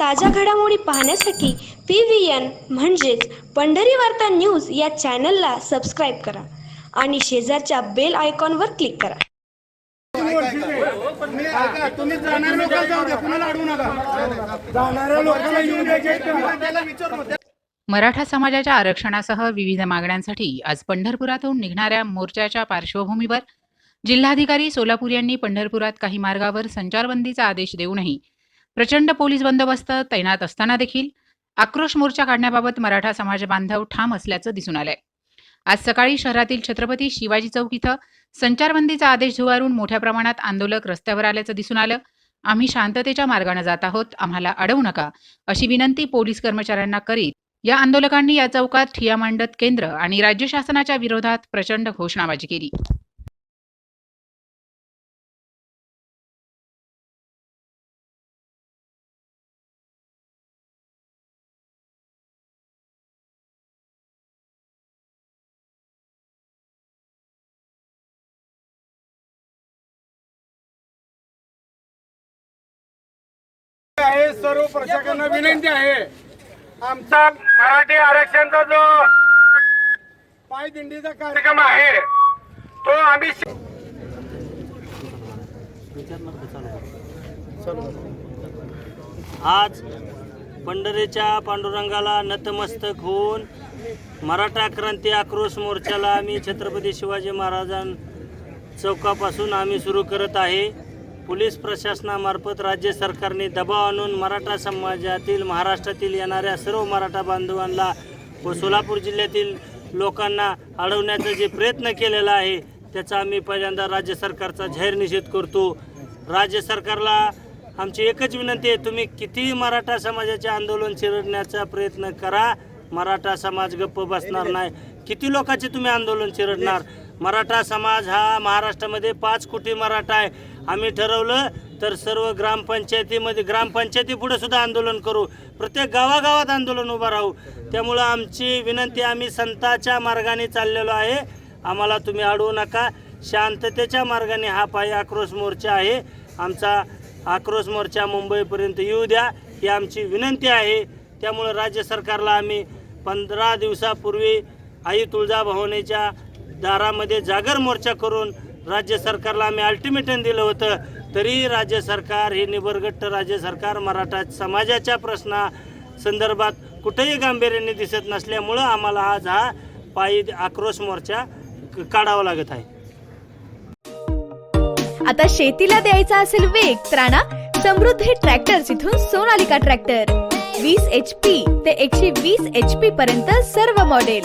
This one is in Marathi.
ताज्या घडामोडी पाहण्यासाठी पी व्ही एन म्हणजेच पंढरी वार्ता न्यूज या चॅनलला सबस्क्राईब करा आणि शेजारच्या बेल आयकॉनवर क्लिक करा. तुम्ही जाणाऱ्या लोकांना जाऊ द्या कुणाला अडवू नका जाणाऱ्या लोकांना येऊ द्यायचे त्याला विचारू मराठा समाजाच्या आरक्षणासह विविध मागण्यांसाठी आज पंढरपुरातून निघणाऱ्या मोर्चाच्या पार्श्वभूमीवर जिल्हाधिकारी सोलापूर यांनी पंढरपुरात काही मार्गावर संचारबंदीचा आदेश देऊनही प्रचंड पोलीस बंदोबस्त तैनात असताना देखील आक्रोश मोर्चा काढण्याबाबत मराठा समाज बांधव ठाम असल्याचं दिसून आलंय. आज सकाळी शहरातील छत्रपती शिवाजी चौक इथं संचारबंदीचा आदेश झुगारून मोठ्या प्रमाणात आंदोलक रस्त्यावर आल्याचं दिसून आलं. आम्ही शांततेच्या मार्गाने जात आहोत आम्हाला अडवू नका अशी विनंती पोलीस कर्मचाऱ्यांना करीत या आंदोलकांनी या चौकात ठिया मांडत केंद्र आणि राज्य शासनाच्या विरोधात प्रचंड घोषणाबाजी केली. सर्व प्रशासकांना विनंती आहे. आमचा मराठी आरक्षणचा जो पायदिंडीचा कार्यक्रम आहे तो आम्ही आज पंढरीच्या पांडुरंगाला नतमस्तक होऊन मराठा क्रांती आक्रोश मोर्चाला आम्ही छत्रपती शिवाजी महाराजां चौकापासून आम्ही सुरू करत आहे. पोलीस प्रशासनामार्फत राज्य सरकारने दबाव आणून मराठा समाजातील महाराष्ट्रातील येणाऱ्या सर्व मराठा बांधवांना व सोलापूर जिल्ह्यातील लोकांना अडवण्याचा जे प्रयत्न केलेला आहे त्याचा आम्ही पहिल्यांदा राज्य सरकारचा जाहीर निषेध करतो. राज्य सरकारला आमची एकच विनंती आहे तुम्ही किती मराठा समाजाचे आंदोलन चिरडण्याचा प्रयत्न करा. मराठा समाज गप्प बसणार नाही. किती लोकांचे तुम्ही आंदोलन चिरडणार? मराठा समाज हा महाराष्ट्रामध्ये पाच कोटी मराठा आहे. आम्ही ठरवलं तर सर्व ग्रामपंचायतीमध्ये ग्रामपंचायती पुढे सुद्धा आंदोलन करू. प्रत्येक गावागावात आंदोलन उभं राहू. त्यामुळं आमची विनंती आम्ही संताच्या मार्गाने चाललेलो आहे. आम्हाला तुम्ही अडवू नका. शांततेच्या मार्गाने हा पायी आक्रोश मोर्चा आहे. आमचा आक्रोश मोर्चा मुंबईपर्यंत येऊ द्या ही आमची विनंती आहे. त्यामुळं राज्य सरकारला आम्ही पंधरा दिवसापूर्वी आई तुळजाभवानीच्या दारामध्ये जागर मोर्चा करून राज्य सरकारला आम्ही अल्टिमेटम दिलं होतं. तरी राज्य सरकार हे निबरगट्ट राज्य सरकार मराठा समाजाच्या प्रश्ना संदर्भात कुठेही गांभीर्याने दिसत नसल्यामुळं आम्हाला आज हा पायी आक्रोश मोर्चा काढावा लागत आहे. आता शेतीला द्यायचा असेल वेग त्राणा समृद्धी ट्रॅक्टर इथून सोनालिका ट्रॅक्टर वीस एच पी ते एकशे वीस एच पी पर्यंत सर्व मॉडेल